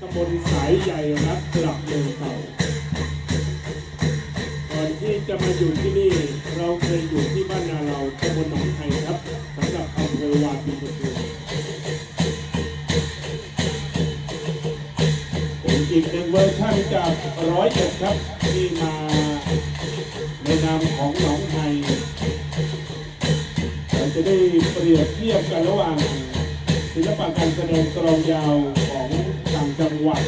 ตำบลสายใหญ่รัฐกลับเมืองเก่าก่อนที่จะมาอยู่ที่นี่ เราเคยอยู่ที่บ้านนาเราตำบลหนองไทยครับสำหรับอำเภอวาปีปทุมเป็นอีกหนึ่งเวอร์ชันจากร้อยเอ็ดครับ ที่มาในนามของหนองไทยเราจะได้เปรียบเทียบกันระหว่างศิลปะการแสดงกลองยาว จังหวัด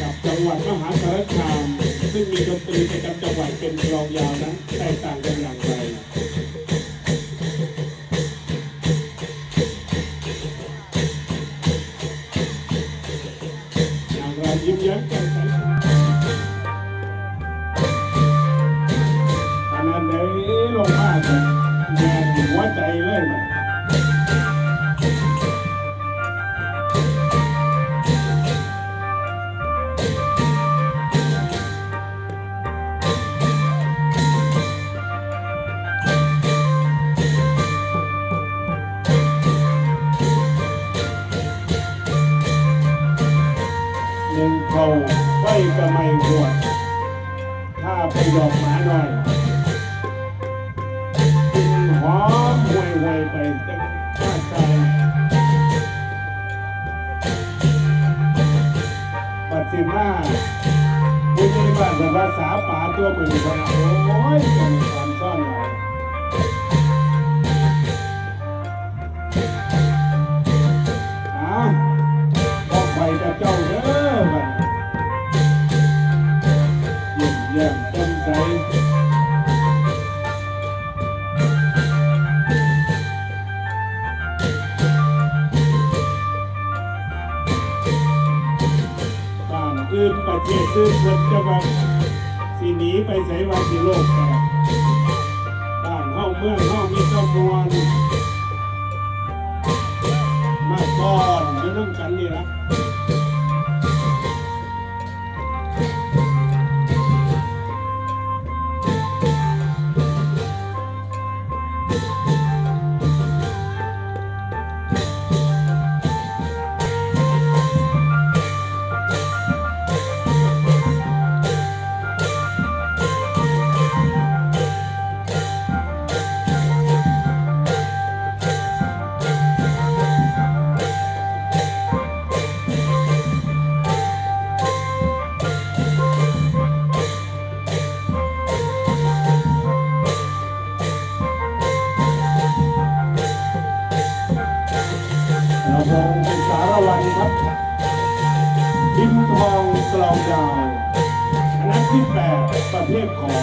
กับจังหวัดมหาสารคาม ซึ่งมีดนตรีประจำจังหวัดเป็นกลองยาวนั้นแตกต่างกันอย่างไร มห่วยห่วยๆไปจังข้าใจปัจจิมาผู้ที่บ้านแต่ภาษาป่าตัวมือคนละโอ้ยจะมีความ ไสว่โลกแตกบ้านเฮาเมืองเฮามีเจ้ามวลมาก่อนอยู่นำกันนี่ละ ลองยาวคณะที่แปดประเภทขอ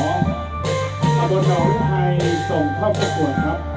ตำบลหนองไทยส่งเข้าประกวดครับ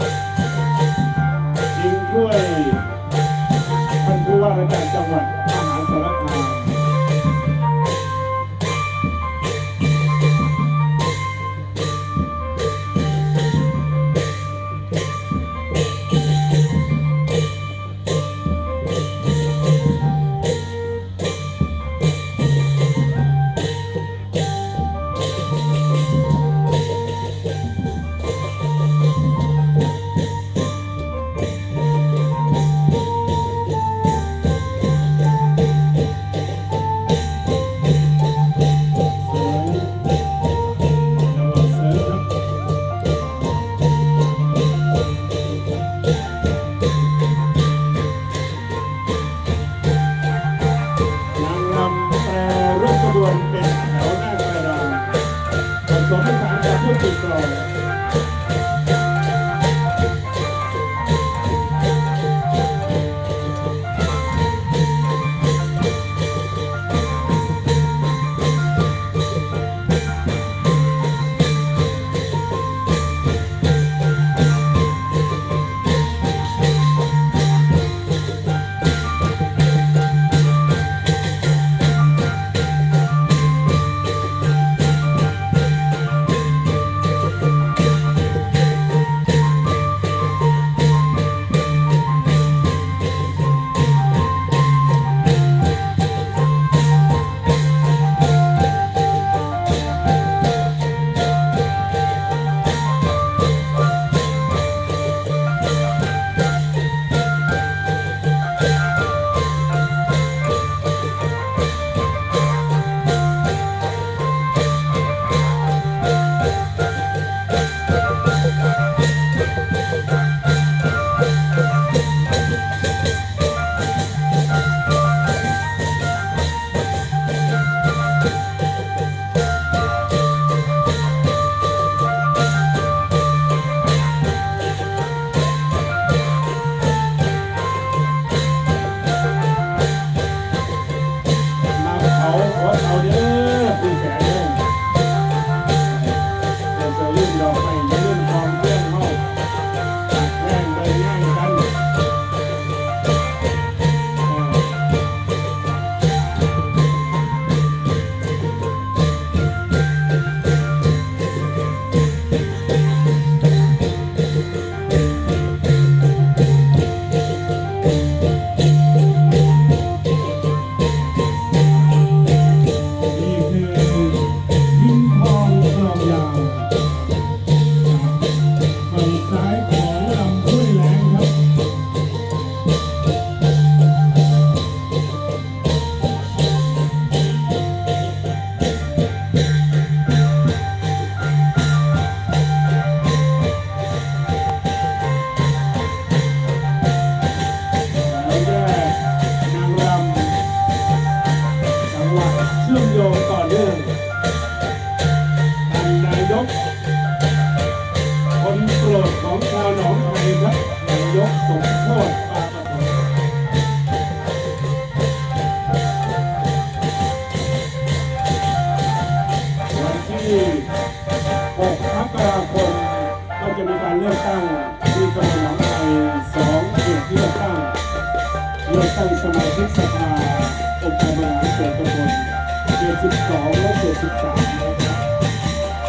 12และเขต13นะครับ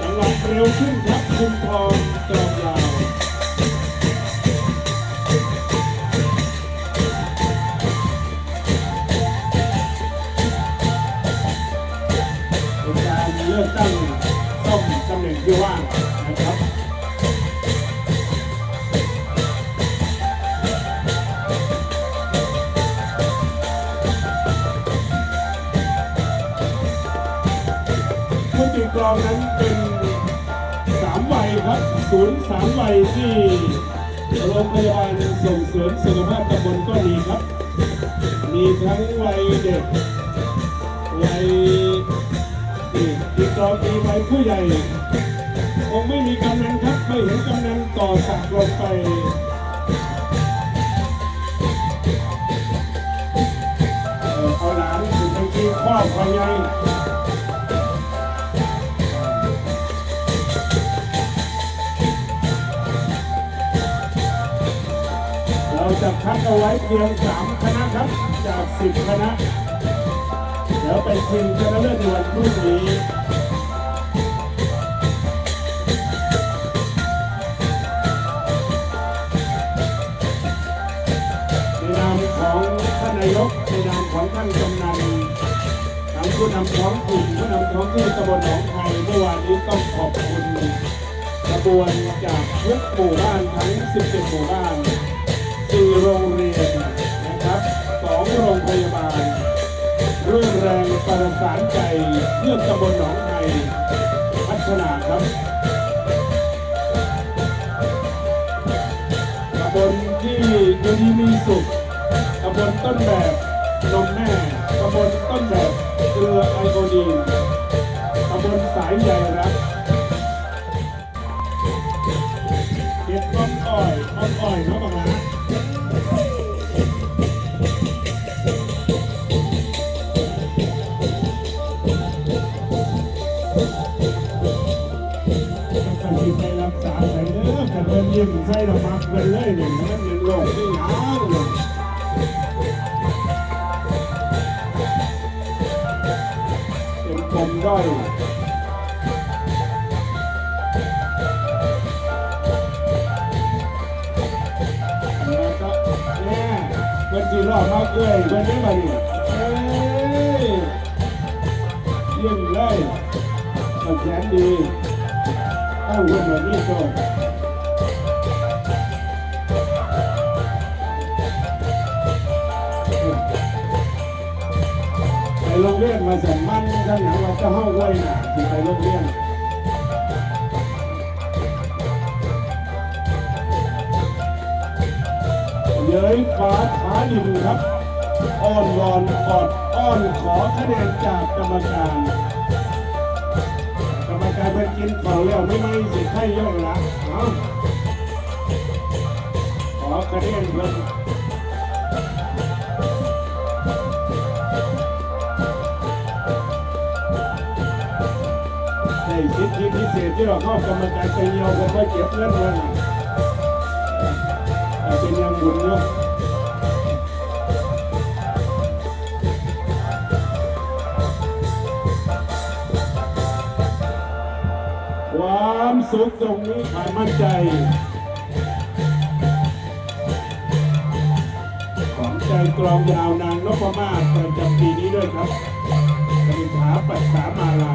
จังหวัดเร็วขึ้นครับคุมทองจอมยาวเป็นการเลือกตั้งซ่อมตำแหน่งที่ว่าง กลองนั้นเป็นสามวัยครับศูนย์สามวัยที่โรงพยาบาลส่งเสริมสุขภาพตำบลก็มีครับ มีทั้งวัยเด็กวัยนี่ตีกลองมีวัยผู้ใหญ่คงไม่มีกำนันครับไม่เห็นกำนันต่อสักลงไปเอาหลานถึงบางทีครอบครัวใหญ่ จะคัดเอาไว้เพียงสามคณะครับ จากสิบคณะ เดี๋ยวไปชิงชนะเลิศในวันพรุ่งนี้ในนามของท่านนายกในนามของท่านกำนันทางผู้นำท้องถิ่นผู้นำท้องที่ตำบลหนองไทยเมื่อวานนี้ต้องขอบคุณกระบวนจากทุกหมู่บ้านทั้ง 17 หมู่บ้าน โรงเรียนนะครับสองโรงพยาบาลร่วมแรงประสานใจเพื่อตำบลหนองไทยพัฒนาครับตำบลที่อยู่ดีมีสุขตำบลต้นแบบนมแม่ตำบลต้นแบบเกลือไอโอดีนตำบลสายใยรักเก็บต้นอ้อยต้นอ้อยเนาะบังนะ ยิ้มใส่ดอกมักเงินเลยเนี่ยมันเป็นโรคที่หนาวเลยเป็นปมด้อยแล้วก็แน่เพิ่นจีรอดมากเอ้ยเพิ่นได้มาดิเอ้ยเยี่ยมเลยตัดแขนดีตั้งหุ่นแบบนี้โโรงเรียนมาสั่งมันท่านหนังว่าจะห้าไว้นะที่ไปโรงเรียนเย้ยฟ้าท้าดินครับอ้อนวอนกอดอ้อนขอคะแนนจากกรรมการ กรรมการเพิ่นกินข้าแล้วไม่ไม่สิไข่ย่องละเอาขอคะแนนเพิ่ สิทธิพิเศษที่เราเข้ากรรมการไปเยียวกันว่เก็บเงินเงินเป็นยังบุญเนาะความสุขตรงนี้ขายมั่นใจของใจกรองยาวนางนพมาศประจำปีนี้ด้วยครับกนิษฐาปัสสามาลา